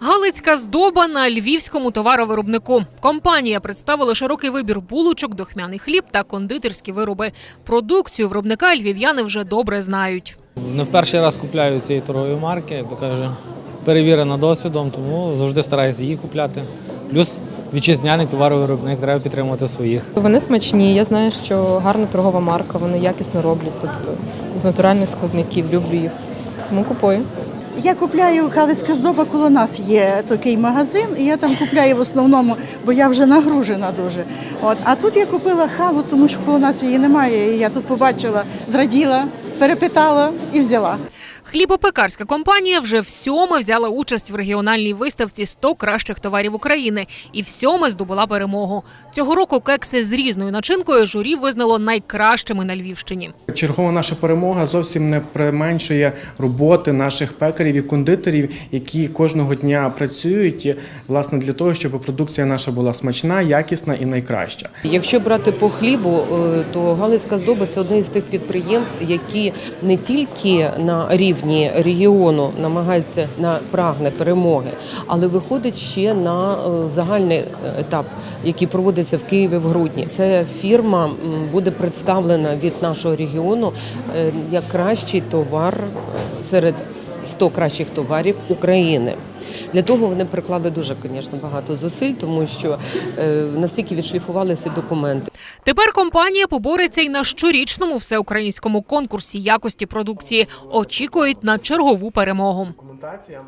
Галицька здоба на львівському товаровиробнику. Компанія представила широкий вибір булочок, дохмяний хліб та кондитерські вироби. Продукцію виробника львів'яни вже добре знають. Не в перший раз купляю цієї торгової марки, як то каже, перевірена досвідом, тому завжди стараюся її купляти. Плюс вітчизняний товаровиробник, треба підтримувати своїх. Вони смачні. Я знаю, що гарна торгова марка, вони якісно роблять, тобто з натуральних складників, люблю їх. Тому купую. Я купляю Халицька здоба, коло нас є такий магазин, і я там купляю в основному, бо я вже нагружена дуже. От. А тут я купила халу, тому що коло нас її немає. І я тут побачила, зраділа, перепитала і взяла. Хлібопекарська компанія вже всьоме взяла участь в регіональній виставці «100 кращих товарів України і всьоме здобула перемогу. Цього року кекси з різною начинкою журі визнало найкращими на Львівщині. Чергова наша перемога зовсім не применшує роботи наших пекарів і кондитерів, які кожного дня працюють власне для того, щоб продукція наша була смачна, якісна і найкраща. Якщо брати по хлібу, е, то Галицька здоба це одне з тих підприємств, які не тільки на рівні регіону намагається на прагне перемоги, але виходить ще на е, загальний етап, який проводиться в Києві в грудні. Ця фірма буде представлена від нашого регіону е, як кращий товар е, серед 100 кращих товарів України. Для того вони приклали дуже, звісно, багато зусиль, тому що е, настільки відшліфувалися документи. Тепер компанія побореться й на щорічному всеукраїнському конкурсі якості продукції. Очікують на чергову перемогу. Документація